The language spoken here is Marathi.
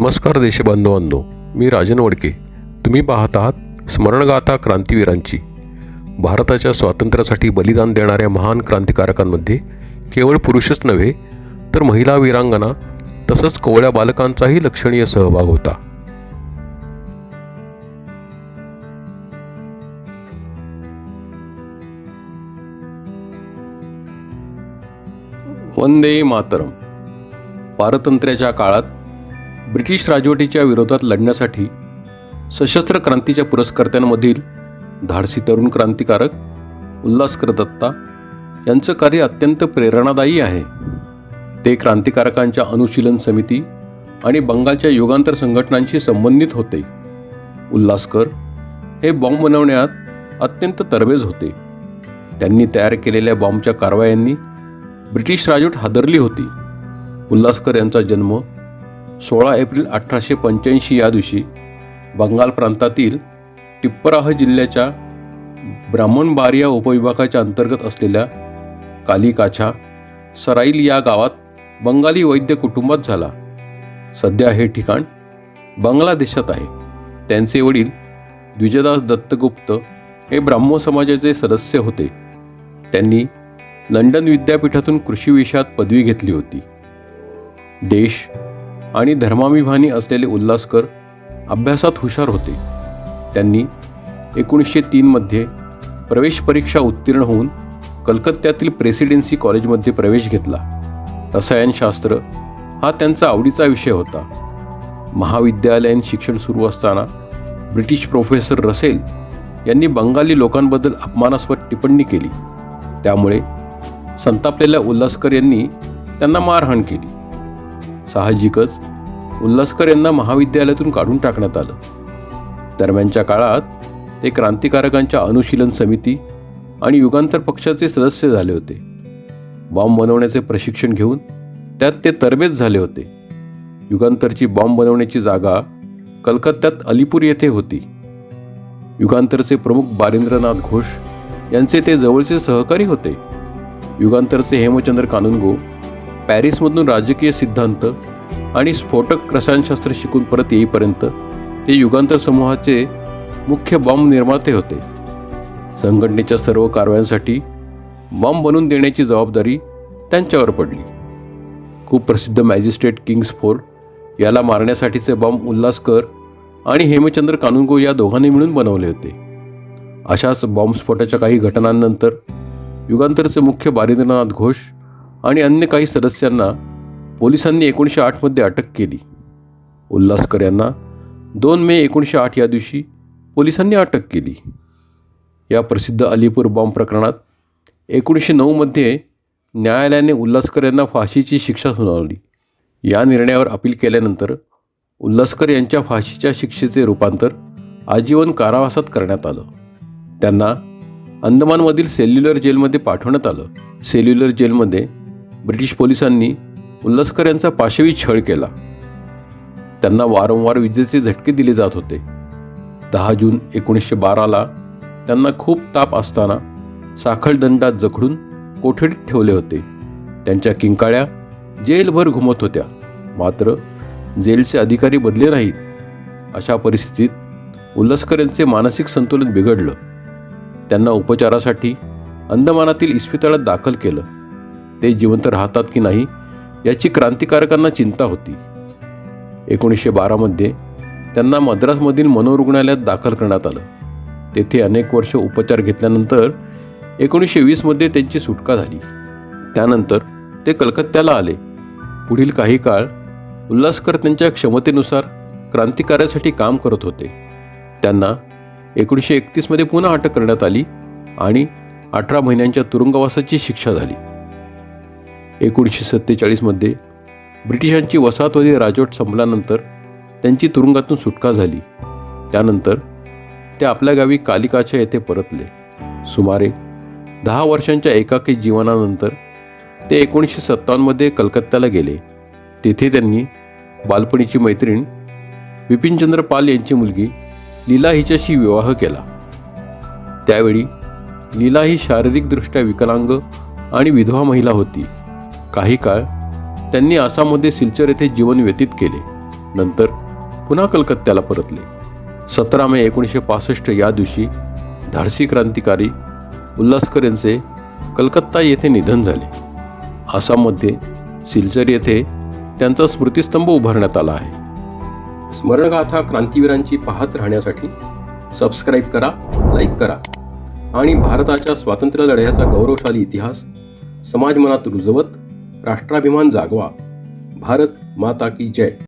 नमस्कार देशबांधवांनो मी राजन वडके. तुम्ही पाहत आहात स्मरणगाथा क्रांतीवीरांची. भारताच्या स्वातंत्र्यासाठी बलिदान देणाऱ्या महान क्रांतिकारकांमध्ये केवळ पुरुषच नव्हे तर महिला वीरांगना तसंच कोवळ्या बालकांचाही लक्षणीय सहभाग होता. वंदे मातरम. पारतंत्र्याच्या काळात ब्रिटिश राजवटीच्या विरोधात लढण्यासाठी सशस्त्र क्रांतीच्या पुरस्कर्त्यांमधील धाडसी तरुण क्रांतिकारक उल्हासकर दत्ता यांचं कार्य अत्यंत प्रेरणादायी आहे. ते क्रांतिकारकांच्या अनुशीलन समिती आणि बंगालच्या युगांतर संघटनांशी संबंधित होते. उल्हासकर हे बॉम्ब बनवण्यात अत्यंत तरबेज होते. त्यांनी तयार केलेल्या बॉम्बच्या कारवायांनी ब्रिटिश राजवट हादरली होती. उल्हासकर यांचा जन्म सोळा एप्रिल अठराशे पंच्याऐंशी या दिवशी बंगाल प्रांतातील टिप्पराह जिल्ह्याच्या ब्राह्मणबारिया उपविभागाच्या अंतर्गत असलेल्या कालिकाछा सराईल या गावात बंगाली वैद्य कुटुंबात झाला. सध्या हे ठिकाण बांगलादेशात आहे. त्यांचे वडील द्विजदास दत्तगुप्त हे ब्राह्मो समाजाचे सदस्य होते. त्यांनी लंडन विद्यापीठातून कृषी विषयात पदवी घेतली होती. देश आणि धर्माभिमानी असलेले उल्हासकर अभ्यासात हुशार होते. त्यांनी एकोणीसशे तीनमध्ये प्रवेश परीक्षा उत्तीर्ण होऊन कलकत्त्यातील प्रेसिडेन्सी कॉलेजमध्ये प्रवेश घेतला. रसायनशास्त्र हा त्यांचा आवडीचा विषय होता. महाविद्यालयीन शिक्षण सुरू असताना ब्रिटिश प्रोफेसर रसेल यांनी बंगाली लोकांबद्दल अपमानास्पद टिप्पणी केली. त्यामुळे संतापलेल्या उल्हासकर यांनी त्यांना मारहाण केली. साहजिकच उल्हासकर यांना महाविद्यालयातून काढून टाकण्यात आलं. दरम्यानच्या काळात ते क्रांतिकारकांच्या अनुशीलन समिती आणि युगांतर पक्षाचे सदस्य झाले होते. बॉम्ब बनवण्याचे प्रशिक्षण घेऊन त्यात ते तरबेज झाले होते. युगांतरची बॉम्ब बनवण्याची जागा कलकत्त्यात अलीपूर येथे होती. युगांतरचे प्रमुख बारिंद्रनाथ घोष यांचे ते जवळचे सहकारी होते. युगांतरचे हेमचंद्र कानुनगो पॅरिसमधून राजकीय सिद्धांत आणि स्फोटक रसायनशास्त्र शिकून परत येईपर्यंत ते युगांतर समूहाचे मुख्य बॉम्ब निर्माते होते. संघटनेच्या सर्व कारवायांसाठी बॉम्ब बनवून देण्याची जबाबदारी त्यांच्यावर पडली. खूप प्रसिद्ध मॅजिस्ट्रेट किंग्स याला मारण्यासाठीचे बॉम्ब उल्हासकर आणि हेमचंद्र कानुनगो या दोघांनी मिळून बनवले होते. अशाच बॉम्बस्फोटाच्या काही घटनांनंतर युगांतरचे मुख्य बारिंद्रनाथ घोष आणि अन्य काही सदस्यांना पोलिसांनी एकोणीसशे आठमध्ये अटक केली. उल्हासकर यांना दोन मे एकोणीसशे आठ या दिवशी पोलिसांनी अटक केली. या प्रसिद्ध अलीपूर बॉम्ब प्रकरणात एकोणीसशे नऊमध्ये न्यायालयाने उल्हासकर यांना फाशीची शिक्षा सुनावली. या निर्णयावर अपील केल्यानंतर उल्हासकर यांच्या फाशीच्या शिक्षेचे रूपांतर आजीवन कारावासात करण्यात आलं. त्यांना अंदमानमधील सेल्युलर जेलमध्ये पाठवण्यात आलं. सेल्युलर जेलमध्ये ब्रिटिश पोलिसांनी उल्हासकर यांचा पाशवी छळ केला. त्यांना वारंवार विजेचे झटके दिले जात होते. दहा जून एकोणीसशे बाराला त्यांना खूप ताप असताना साखळदंडात जखडून कोठडीत ठेवले होते. त्यांच्या किंकाळ्या जेलभर घुमत होत्या. मात्र जेलचे अधिकारी बदले नाहीत. अशा परिस्थितीत उल्हासकर यांचे मानसिक संतुलन बिघडलं. त्यांना उपचारासाठी अंदमानातील इस्पितळात दाखल केलं. ते जिवंत राहतात की नाही याची क्रांतिकारकांना चिंता होती. एकोणीसशे बारामध्ये त्यांना मद्रासमधील मनोरुग्णालयात दाखल करण्यात आलं. तेथे अनेक वर्ष उपचार घेतल्यानंतर एकोणीसशे वीसमध्ये त्यांची सुटका झाली. त्यानंतर ते कलकत्त्याला आले. पुढील काही काळ उल्हासकर त्यांच्या क्षमतेनुसार क्रांतिकार्यासाठी काम करत होते. त्यांना एकोणीसशे एकतीसमध्ये पुन्हा अटक करण्यात आली आणि अठरा महिन्यांच्या तुरुंगवासाची शिक्षा झाली. एकोणीसशे सत्तेचाळीसमध्ये ब्रिटिशांची वसाहतवादी राजवट संपल्यानंतर त्यांची तुरुंगातून सुटका झाली. त्यानंतर ते आपल्या गावी कालिकाच्या येथे परतले. सुमारे दहा वर्षांच्या एकाकी जीवनानंतर ते एकोणीसशे सत्तावन्नमध्ये कलकत्त्याला गेले. तेथे त्यांनी बालपणीची मैत्रीण बिपिनचंद्र पाल यांची मुलगी लीला हिच्याशी विवाह केला. त्यावेळी लीला ही शारीरिकदृष्ट्या विकलांग आणि विधवा महिला होती. काही काळ त्यांनी आसाममध्ये सिलचर येथे जीवन व्यतीत केले. नंतर पुन्हा कलकत्त्याला परतले. सतरा मे एकोणीसशे पासष्ट या दिवशी धाडसी क्रांतिकारी उल्हासकर यांचे कलकत्ता येथे निधन झाले. आसाममध्ये सिलचर येथे त्यांचा स्मृतिस्तंभ उभारण्यात आला आहे. स्मरणगाथा क्रांतीवीरांची पाहत राहण्यासाठी सबस्क्राईब करा लाईक करा आणि भारताच्या स्वातंत्र्य लढ्याचा गौरवशाली इतिहास समाज मनात रुजवत राष्ट्राभिमान जागवा. भारत माता की जय.